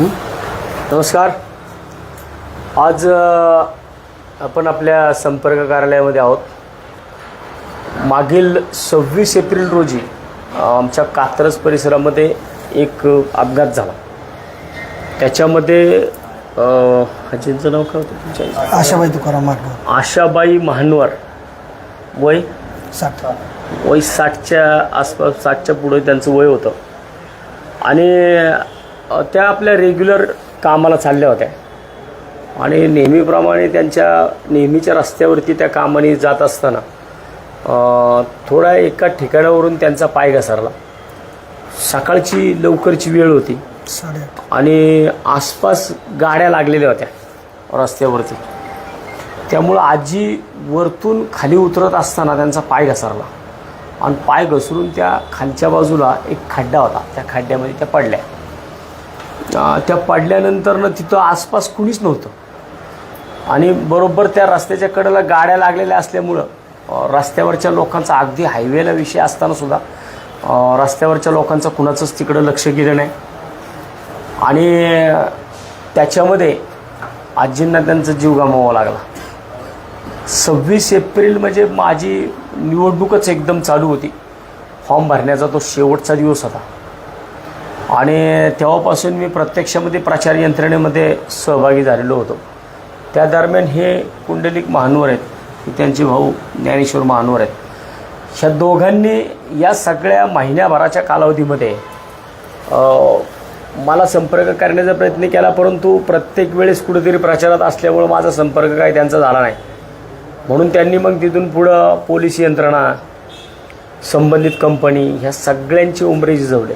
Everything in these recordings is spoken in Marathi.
नमस्कार. आज आपण आपल्या संपर्क कार्यालयामध्ये आहोत. मागील सव्वीस एप्रिल रोजी आमच्या कात्रज परिसरामध्ये एक अपघात झाला. त्याच्यामध्ये अ, आजींचं नाव काय होतं तुमच्या? आशाबाई तुकाराम मार्ग आशाबाई महानवर वय? साठ. वय साठच्या आसपास साठच्या पुढे त्यांचं वय होतं. आणि त्या आपल्या रेग्युलर कामाला चालल्या होत्या. आणि नेहमीप्रमाणे त्यांच्या नेहमीच्या रस्त्यावरती त्या कामाने जात असताना थोडा एका ठिकाणावरून त्यांचा पाय घसरला. सकाळची लवकरची वेळ होती. आणि आसपास गाड्या लागलेल्या होत्या रस्त्यावरती. त्यामुळं आजी वरतून खाली उतरत असताना त्यांचा पाय घसरला. आणि पाय घसरून त्या खालच्या बाजूला एक खड्डा होता. त्या खड्ड्यामध्ये त्या पडल्या. त्या पडल्यानंतरनं तिथं आसपास कुणीच नव्हतं. आणि बरोबर त्या रस्त्याच्या कडेला गाड्या लागलेल्या असल्यामुळं रस्त्यावरच्या लोकांचा अगदी हायवेला विषय असताना सुद्धा रस्त्यावरच्या लोकांचं कुणाचंच तिकडं लक्ष गेलं नाही. आणि त्याच्यामध्ये आजींना त्यांचा जीव गमावा लागला. सव्वीस एप्रिल म्हणजे माझी निवडणूकच एकदम चालू होती. फॉर्म भरण्याचा तो शेवटचा दिवस होता. आणि तेव्हापासून मी प्रत्यक्षामध्ये प्रचार यंत्रणेमध्ये सहभागी झालेलो होतो. त्या दरम्यान हे कुंडलिक महानवर आहेत त्यांचे भाऊ ज्ञानेश्वर महानवर आहेत. ह्या दोघांनी या सगळ्या महिन्याभराच्या कालावधीमध्ये मला संपर्क करण्याचा प्रयत्न केला परंतु प्रत्येक वेळेस कुठेतरी प्रचारात असल्यामुळं माझा संपर्क काही त्यांचा झाला नाही. म्हणून त्यांनी मग तिथून पुढं पोलीस यंत्रणा संबंधित कंपनी ह्या सगळ्यांची उमरे झिजवले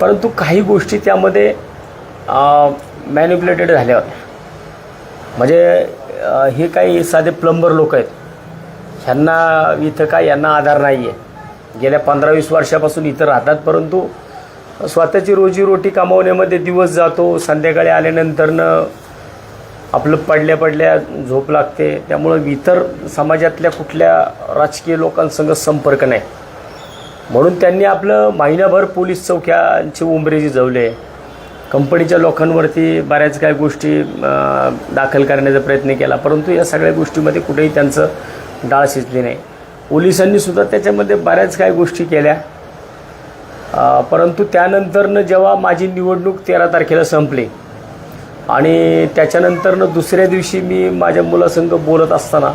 परंतु काही गोष्टी त्यामध्ये मॅन्युप्युलेटेड झाल्या. होत्या म्हणजे हे काही साधे प्लंबर लोक आहेत. ह्यांना इथं काय यांना आधार नाही आहे गेल्या पंधरा वीस वर्षापासून इथं राहतात परंतु स्वतःची रोजीरोटी कमावण्यामध्ये दिवस जातो संध्याकाळी आल्यानंतरनं आपलं पडल्या पडल्या झोप लागते. त्यामुळं इतर समाजातल्या कुठल्या राजकीय लोकांसंग संपर्क नाही. म्हणून त्यांनी आपलं महिनाभर पोलीस चौक्यांची उंबरे जवले कंपनीच्या लोकांवरती बऱ्याच काही गोष्टी दाखल करण्याचा प्रयत्न केला. परंतु या सगळ्या गोष्टीमध्ये कुठेही त्यांचं डाळ शिजली नाही. पोलिसांनीसुद्धा त्याच्यामध्ये बऱ्याच काही गोष्टी केल्या. परंतु त्यानंतरनं जेव्हा माझी निवडणूक तेरा तारखेला संपली आणि त्याच्यानंतरनं दुसऱ्या दिवशी मी माझ्या मुलासंग बोलत असताना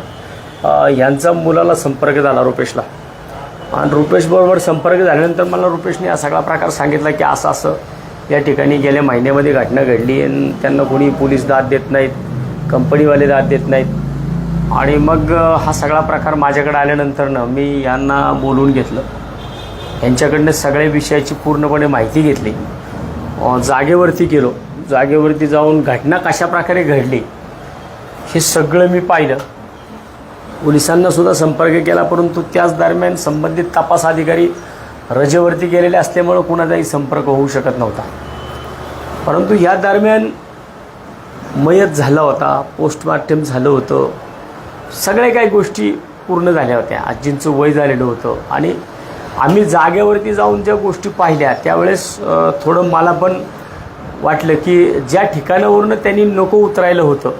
ह्यांचा मुलाला संपर्क झाला रुपेशला. आणि रुपेशबरोबर संपर्क झाल्यानंतर मला रुपेशने हा सगळा प्रकार सांगितला की असं असं या ठिकाणी गेल्या महिन्यामध्ये घटना घडली आणि त्यांना कोणी पोलीस दाद देत नाहीत कंपनीवाले दाद देत नाहीत. आणि मग हा सगळा प्रकार माझ्याकडे आल्यानंतरनं मी यांना बोलवून घेतलं. यांच्याकडनं सगळ्या विषयाची पूर्णपणे माहिती घेतली. जागेवरती गेलो. जागेवरती जाऊन घटना कशा प्रकारे घडली हे सगळं मी पाहिलं. पोलिसांना सुद्धा संपर्क केला परंतु त्याच दरम्यान संबंधित तपास अधिकारी रजेवरती गेलेले असल्यामुळं कुणाचाही संपर्क होऊ शकत नव्हता. परंतु या दरम्यान मयत झाला होता पोस्टमार्टम झालं होतं सगळ्या काही गोष्टी पूर्ण झाल्या होत्या. आजींचं वय झालेलं होतं आणि आम्ही जागेवरती जाऊन ज्या गोष्टी पाहिल्या त्यावेळेस थोडं मला पण वाटलं की ज्या ठिकाणावरून त्यांनी नको उतरायला होतं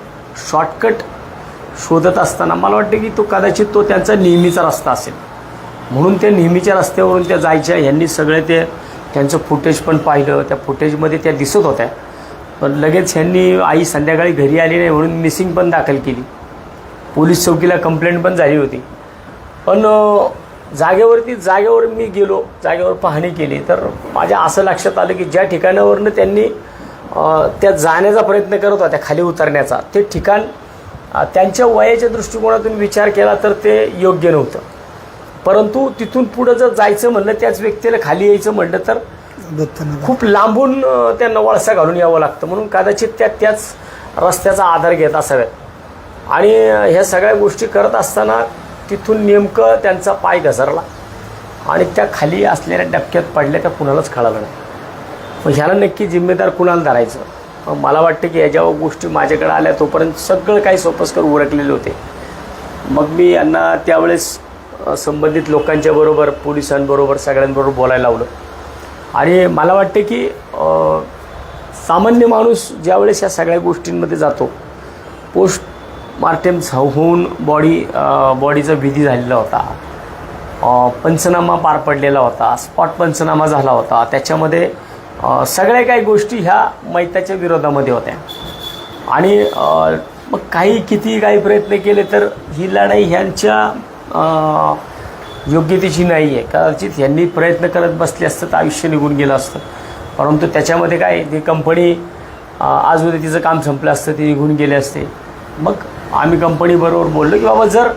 शॉर्टकट शोधत असताना मला वाटतं की तो कदाचित तो त्यांचा नेहमीचा रस्ता असेल. म्हणून त्या नेहमीच्या रस्त्यावरून त्या जायच्या ह्यांनी सगळे ते त्यांचं फुटेज पण पाहिलं. त्या फुटेजमध्ये त्या दिसत होत्या. पण लगेच ह्यांनी आई संध्याकाळी घरी आली नाही म्हणून मिसिंग पण दाखल केली. पोलीस चौकीला कंप्लेंट पण झाली होती. पण जागेवरती जागेवर मी गेलो. जागेवर पाहणी केली. तर माझ्या असं लक्षात आलं की ज्या ठिकाणावरनं त्यांनी त्या जाण्याचा प्रयत्न करत होत्या खाली उतरण्याचा ते ठिकाण त्यांच्या वयाच्या दृष्टिकोनातून विचार केला तर ते योग्य नव्हतं. परंतु तिथून पुढं जर जायचं म्हणलं त्याच व्यक्तीला खाली यायचं म्हणलं तर खूप लांबून त्यांना वळसा घालून यावं लागतं. म्हणून कदाचित त्या त्याच रस्त्याचा आधार घेत असाव्यात. आणि ह्या सगळ्या गोष्टी करत असताना तिथून नेमकं त्यांचा पाय घसरला आणि त्या खाली असलेल्या डबक्यात पडल्या त्या कुणालाच कळालं नाही. मग ह्याला नक्की जिम्मेदार कुणाला धरायचं? मला वाटतं की ह्या जेव्हा गोष्टी माझ्याकडे आल्या तोपर्यंत सगळं काही सोपस्कर उरकलेले होते. मग मी यांना त्यावेळेस संबंधित लोकांच्या बरोबर पोलिसांबरोबर सगळ्यांबरोबर बोलायला लावलं. आणि मला वाटते की सामान्य माणूस ज्यावेळेस या सगळ्या गोष्टींमध्ये जातो पोस्ट मार्टेम होऊन बॉडी बॉडीचा विधी झालेला होता. पंचनामा पार पडलेला होता स्पॉट पंचनामा झाला होता. त्याच्यामध्ये सगळ्या काही गोष्टी ह्या मैताच्या विरोधामध्ये होत्या. आणि मग काही किती काही प्रयत्न केले तर ही लढाई ह्यांच्या योग्यतेची नाही आहे कदाचित ह्यांनी प्रयत्न करत बसले असतं तर आयुष्य निघून गेलं असतं. परंतु त्याच्यामध्ये काय ती कंपनी आज उद्या तिचं काम संपलं असतं ते निघून गेले असते. मग आम्ही कंपनीबरोबर बोललो की बाबा जर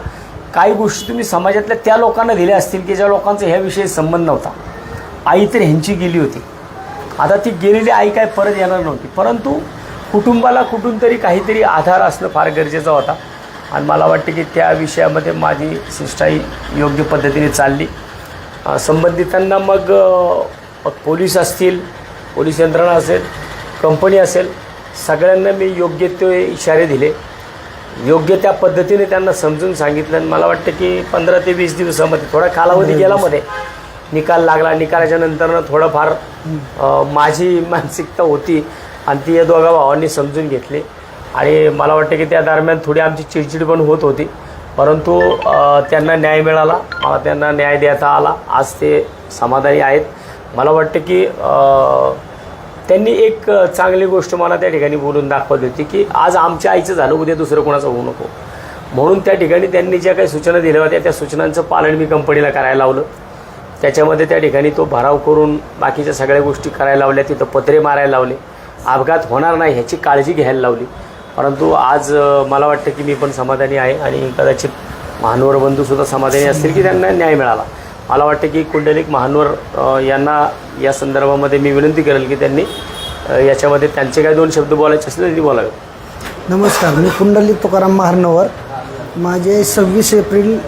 काही गोष्टी तुम्ही समाजातल्या त्या लोकांना दिल्या असतील की ज्या लोकांचा ह्याविषयी संबंध नव्हता. आई तर ह्यांची गेली होती. आता ती गेलेली आई काय परत येणार नव्हती. परंतु कुटुंबाला कुठून तरी काहीतरी आधार असणं फार गरजेचं होता. आणि मला वाटते की त्या विषयामध्ये माझी शिष्टाई योग्य पद्धतीने चालली. संबंधितांना मग पोलीस असतील पोलीस यंत्रणा असेल कंपनी असेल सगळ्यांना मी योग्य ते इशारे दिले. योग्य त्या पद्धतीने त्यांना समजून सांगितलं. आणि मला वाटतं की पंधरा ते वीस दिवसामध्ये थोडा कालावधी गेला मध्ये निकाल लागला. निकालाच्या नंतरनं थोडंफार माझी मानसिकता होती आणि ती या दोघा भावांनी समजून घेतली. आणि मला वाटतं की त्या दरम्यान थोडी आमची चिडचिड पण होत होती. परंतु त्यांना न्याय मिळाला. मला त्यांना न्याय देता आला. आज ते समाधानी आहेत. मला वाटतं की त्यांनी एक चांगली गोष्ट मला त्या ठिकाणी बोलून दाखवली होती की आज आमच्या आईचं झालं उद्या दुसरं कोणाचं होऊ नको. म्हणून त्या ठिकाणी त्यांनी ज्या काही सूचना दिल्या होत्या त्या सूचनांचं पालन मी कंपनीला करायला लावलं. त्याच्यामध्ये त्या ठिकाणी तो भराव करून बाकीच्या सगळ्या गोष्टी करायला लावल्या तिथं पत्रे मारायला लावले. अपघात होणार नाही ह्याची काळजी घ्यायला लावली. परंतु आज मला वाटतं की मी पण समाधानी आहे आणि कदाचित महानवर बंधूसुद्धा समाधानी असतील की त्यांना न्याय मिळाला. मला वाटतं की कुंडलिक महानवर यांना या संदर्भामध्ये मी विनंती करेल की त्यांनी याच्यामध्ये त्यांचे काही दोन शब्द बोलायचे असतील तरी बोलावे. नमस्कार मी कुंडलिक तुकाराम महानवर माझे सव्वीस एप्रिल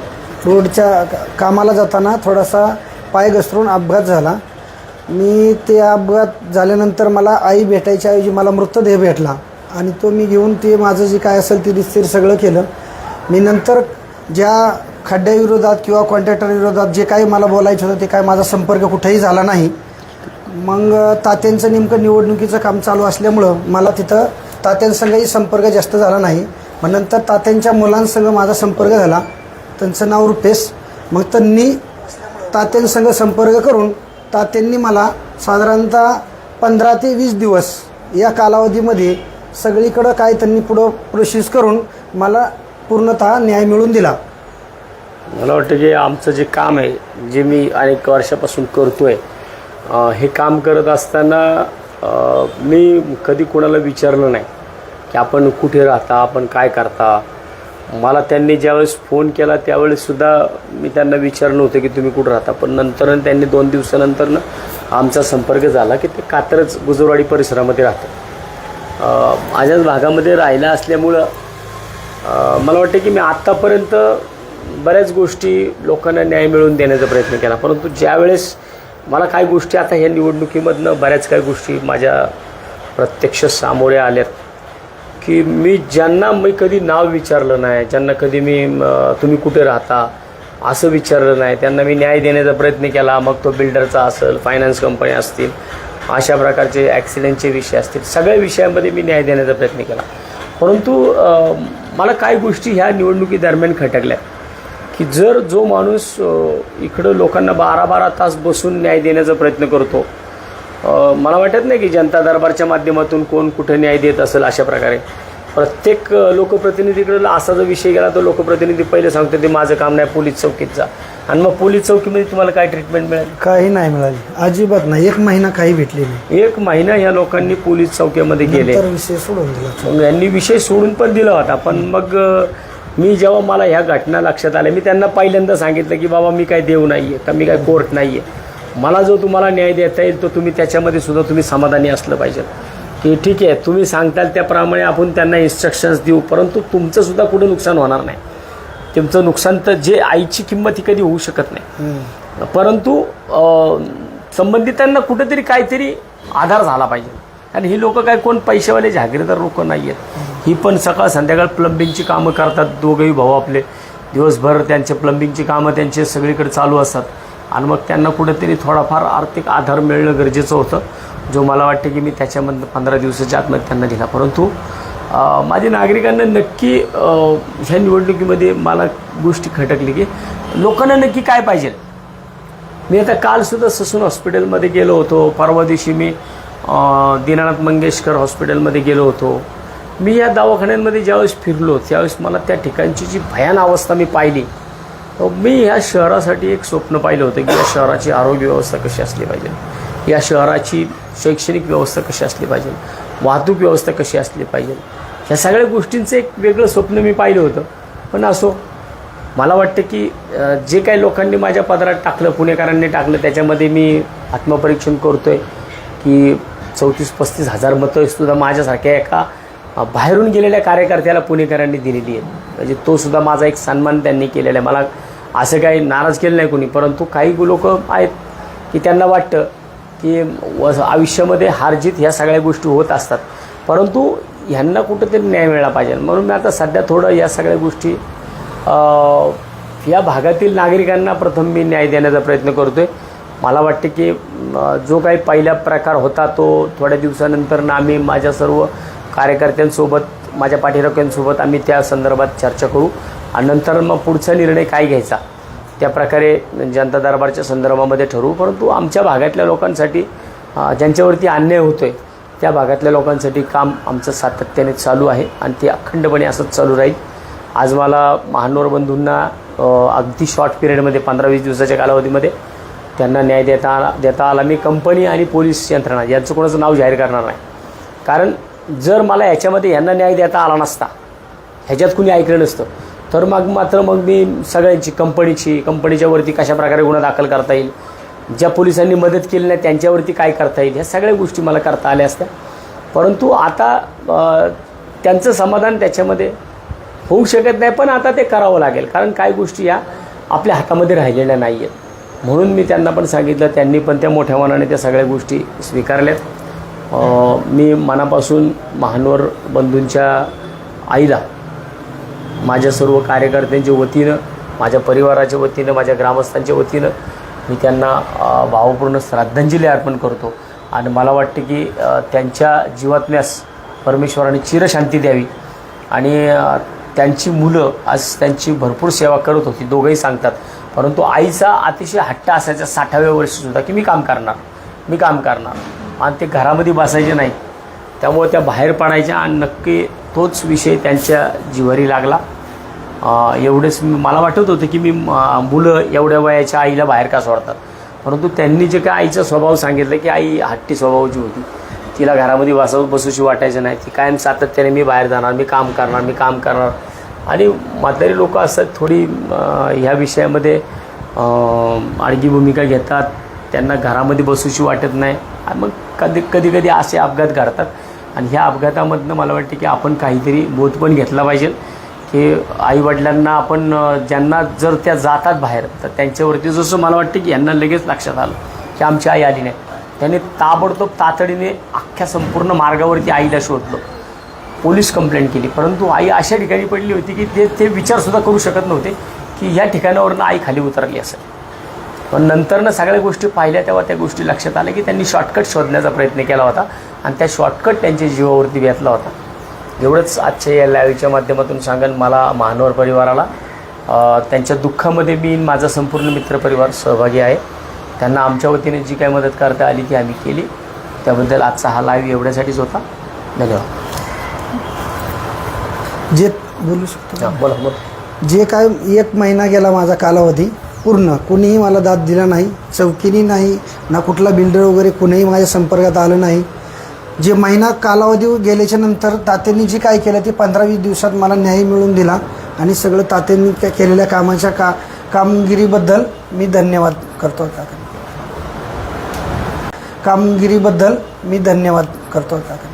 रोडच्या का- कामाला जाताना थोडासा पाय घसरून अपघात झाला. मी ते अपघात झाल्यानंतर मला आई भेटायच्या ऐवजी मला मृतदेह भेटला आणि तो मी घेऊन ते माझं जे काय असेल ते दिसतील सगळं केलं. मी नंतर ज्या खड्ड्याविरोधात किंवा कॉन्ट्रॅक्टरविरोधात जे काही मला बोलायचं होतं ते काय माझा संपर्क कुठेही झाला नाही. मग तात्यांचं नेमकं निवडणुकीचं काम चालू असल्यामुळं मला तिथं तात्यांसंगही संपर्क जास्त झाला नाही. मग नंतर तात्यांच्या मुलांसंग माझा संपर्क झाला. त्यांचं नाव रुपेश. मग त्यांनी तात्यांसंग संपर्क करून तात्यांनी मला साधारणतः पंधरा ते वीस दिवस या कालावधीमध्ये सगळीकडं काय त्यांनी पुढं प्रोसेस करून मला पूर्णतः न्याय मिळवून दिला. मला वाटतं की आमचं जे काम आहे जे मी अनेक वर्षापासून करतोय आहे हे काम करत असताना मी कधी कोणाला विचारलं नाही की आपण कुठे राहता आपण काय करता? मला त्यांनी ज्यावेळेस फोन केला त्यावेळेससुद्धा मी त्यांना विचारलं होतं की तुम्ही कुठं राहता. पण नंतर त्यांनी दोन दिवसानंतर आमचा संपर्क झाला की ते कात्रज गुजरवाडी परिसरामध्ये राहतं माझ्याच भागामध्ये राहिला असल्यामुळं मला वाटतं की मी आत्तापर्यंत बऱ्याच गोष्टी लोकांना न्याय मिळवून देण्याचा प्रयत्न केला. परंतु ज्यावेळेस मला काही गोष्टी आता ह्या निवडणुकीमधनं बऱ्याच काही गोष्टी माझ्या प्रत्यक्ष सामोरे आल्यात. की मी ज्यांना मी कधी नाव विचारलं नाही ज्यांना कधी मी तुम्ही कुठे राहता असं विचारलं नाही त्यांना मी न्याय देण्याचा प्रयत्न केला मग तो बिल्डरचा असेल फायनान्स कंपनी असतील अशा प्रकारचे ॲक्सिडेंटचे विषय असतील सगळ्या विषयांमध्ये मी न्याय देण्याचा प्रयत्न केला. परंतु मला काही गोष्टी ह्या निवडणुकीदरम्यान खटकल्या की जर जो माणूस इकडं लोकांना बारा बारा तास बसून न्याय देण्याचा प्रयत्न करतो मला वाटत नाही की जनता दरबारच्या माध्यमातून कोण कुठे न्याय देत असेल अशा प्रकारे. प्रत्येक लोकप्रतिनिधीकडे असा जर विषय गेला तर लोकप्रतिनिधी पहिले सांगतो ते माझं काम नाही पोलीस चौकीत जा. आणि मग पोलीस चौकीमध्ये तुम्हाला काय ट्रीटमेंट मिळेल? काही नाही मिळाली. अजिबात नाही. एक महिना काही भेटली नाही. एक महिना ह्या लोकांनी पोलीस चौकीमध्ये गेले विषय सोडून दिला. मग यांनी विषय सोडून पण दिला होता. पण मग मी जेव्हा मला ह्या घटना लक्षात आल्या मी त्यांना पहिल्यांदा सांगितलं की बाबा मी काय देव नाही आहे का मी काय कोर्ट नाही आहे मला जो तुम्हाला न्याय देता येईल तो तुम्ही त्याच्यामध्ये सुद्धा तुम्ही समाधानी असलं पाहिजे. की ठीक आहे तुम्ही सांगताल त्याप्रमाणे आपण त्यांना इन्स्ट्रक्शन्स देऊ परंतु तुमचं सुद्धा कुठं नुकसान होणार नाही. तुमचं नुकसान तर जे आईची किंमत ही कधी होऊ शकत नाही. परंतु संबंधितांना कुठेतरी काहीतरी आधार झाला पाहिजे. आणि ही लोक काय कोण पैसेवाले जागीरदार लोक नाही आहेत ही पण सकाळ संध्याकाळ प्लंबिंगची कामं करतात दोघंही भाऊ आपले. दिवसभर त्यांचे प्लंबिंगची कामं त्यांचे सगळीकडे चालू असतात. आणि मग त्यांना कुठेतरी थोडाफार आर्थिक आधार मिळणं गरजेचं होतं जो मला वाटतं की मी त्याच्यामधनं पंधरा दिवसाच्या आतमध्ये त्यांना दिला. परंतु माझ्या नागरिकांना नक्की ह्या निवडणुकीमध्ये मला गोष्टी खटकली की लोकांना नक्की काय पाहिजे? मी आता कालसुद्धा ससून हॉस्पिटलमध्ये गेलो होतो. परवा दिवशी मी दीनानाथ मंगेशकर हॉस्पिटलमध्ये गेलो होतो. मी या दवाखान्यांमध्ये ज्यावेळेस फिरलो त्यावेळेस मला त्या ठिकाणची जी भयान अवस्था मी पाहिली मी या शहरासाठी एक स्वप्न पाहिलं होतं की या शहराची आरोग्य व्यवस्था कशी असली पाहिजे. या शहराची शैक्षणिक व्यवस्था कशी असली पाहिजे. वाहतूक व्यवस्था कशी असली पाहिजे. ह्या सगळ्या गोष्टींचं एक वेगळं स्वप्न मी पाहिलं होतं. पण असो मला वाटतं की जे काही लोकांनी माझ्या पदरात टाकलं पुणेकरांनी टाकलं त्याच्यामध्ये मी आत्मपरीक्षण करतो आहे की चौतीस पस्तीस हजार मतं सुद्धा माझ्यासारख्या एका बाहेरून गेलेल्या कार्यकर्त्याला पुणेकरांनी दिलेली आहेत. म्हणजे तो सुद्धा माझा एक सन्मान त्यांनी केलेला आहे. मला असं काही नाराज केलं नाही कोणी. परंतु काही लोक आहेत की त्यांना वाटतं की व आयुष्यामध्ये हारजीत ह्या सगळ्या गोष्टी होत असतात. परंतु ह्यांना कुठंतरी न्याय मिळाला पाहिजे. म्हणून मी आता सध्या थोडं या सगळ्या गोष्टी या भागातील नागरिकांना प्रथम मी न्याय देण्याचा प्रयत्न करतो आहे मला वाटते की जो काही पहिला प्रकार होता तो थोड्या दिवसानंतर ना आम्ही माझ्या सर्व कार्यकर्त्यांसोबत माझ्या पाठीराख्यांसोबत आम्ही त्या संदर्भात चर्चा करू. आणि नंतर मग पुढचा निर्णय काय घ्यायचा? त्या प्रकारे जनता दरबारच्या संदर्भामध्ये ठरवू. परंतु आमच्या भागातल्या लोकांसाठी ज्यांच्यावरती अन्याय होतो आहे त्या भागातल्या लोकांसाठी काम आमचं सातत्याने चालू आहे आणि ते अखंडपणे असंच चालू राहील. आज मला महानोर बंधूंना अगदी शॉर्ट पिरियडमध्ये पंधरा वीस दिवसाच्या कालावधीमध्ये त्यांना न्याय देता आला देता आला. मी कंपनी आणि पोलीस यंत्रणा यांचं कोणाचं नाव जाहीर करणार नाही. कारण जर मला ह्याच्यामध्ये यांना न्याय देता आला नसता ह्याच्यात कुणी ऐकलं नसतं तर मग मात्र मग मी सगळ्यांची कंपनीची कंपनीच्या वरती कशा प्रकारे गुन्हा दाखल करता येईल ज्या पोलिसांनी मदत केली नाही त्यांच्यावरती काय करता येईल ह्या सगळ्या गोष्टी मला करता आल्या असत्या. परंतु आता त्यांचं समाधान त्याच्यामध्ये होऊ शकत नाही पण आता ते करावं लागेल. कारण काय गोष्टी या आपल्या हातामध्ये राहिलेल्या नाही आहेत म्हणून मी त्यांना पण सांगितलं त्यांनी पण त्या मोठ्या मनाने त्या सगळ्या गोष्टी स्वीकारल्यात. मी मनापासून महानवर बंधूंच्या आईला माझ्या सर्व कार्यकर्त्यांच्या वतीनं माझ्या परिवाराच्या वतीनं माझ्या ग्रामस्थांच्या वतीनं मी त्यांना भावपूर्ण श्रद्धांजली अर्पण करतो. आणि मला वाटतं की त्यांच्या जीवात्म्यास परमेश्वराने चिरशांती द्यावी. आणि त्यांची मुलं आज त्यांची भरपूर सेवा करत होती दोघंही सांगतात. परंतु आईचा अतिशय हट्ट असायचा साठाव्या वर्षीसुद्धा की मी काम करणार मी काम करणार. आणि ते घरामध्ये बसायचे नाही. त्यामुळे त्या बाहेर पडायच्या आणि नक्की तोच विषय त्यांच्या जिवारी लागला. एवढेच मी- मला वाटत होतं की मी मुलं एवढ्या वयाच्या आईला बाहेर का सोडतात? परंतु त्यांनी जे काय आईचा स्वभाव सांगितलं की आई हट्टी स्वभावाची होती तिला घरामध्ये वास बसूशी वाटायचं नाही. ती कायम सातत्याने मी बाहेर जाणार मी काम करणार मी काम करणार. आणि म्हातारी लोक असतात थोडी ह्या विषयामध्ये आणखी आडगी भूमिका घेतात. त्यांना घरामध्ये बसूशी वाटत नाही. आणि मग कधी कधी कधी असे अपघात घडतात. आणि ह्या अपघातामधनं मला वाटते की आपण काहीतरी बोध पण घेतला पाहिजे. की आईवडिलांना आपण ज्यांना जर त्या जातात बाहेर तर त्यांच्यावरती जसं मला वाटतं की यांना लगेच लक्षात आलं की आमची आई आली नाही. त्यांनी ताबडतोब तातडीने अख्ख्या संपूर्ण मार्गावरती आईला शोधलं. पोलीस कंप्लेंट केली. परंतु आई अशा ठिकाणी पडली होती की ते ते विचारसुद्धा करू शकत नव्हते की ह्या ठिकाणावरनं आई खाली उतरली असेल. पण नंतरनं सगळ्या गोष्टी पाहिल्या तेव्हा त्या गोष्टी लक्षात आल्या की त्यांनी शॉर्टकट शोधण्याचा प्रयत्न केला होता आणि त्या शॉर्टकट त्यांच्या जीवावरती घेतला होता. एवढंच आजच्या या लाईव्हच्या माध्यमातून सांगेन मला महानवर परिवाराला. त्यांच्या दुःखामध्ये मी माझा संपूर्ण मित्रपरिवार सहभागी आहे. त्यांना आमच्या वतीने जी काही मदत करता आली ती आम्ही केली. त्याबद्दल आजचा हा लाईव्ह एवढ्यासाठीच होता. धन्यवाद. जे बोलू शकतो बोला बोला. जे काय एक महिना गेला माझा कालावधी पूर्ण. कुणीही मला दाद दिला नाही चौकीनी नाही ना कुठला बिल्डर वगैरे कुणीही माझ्या संपर्कात आलं नाही. जे महिना कालावधी गेल्याच्यानंतर तात्यांनी जे काय केलं ते पंधरा वीस दिवसात मला न्याय मिळून दिला आणि सगळं तात्यांनी त्या केलेल्या कामाच्या का कामगिरीबद्दल मी धन्यवाद करतो काका. कामगिरीबद्दल मी धन्यवाद करतो काका.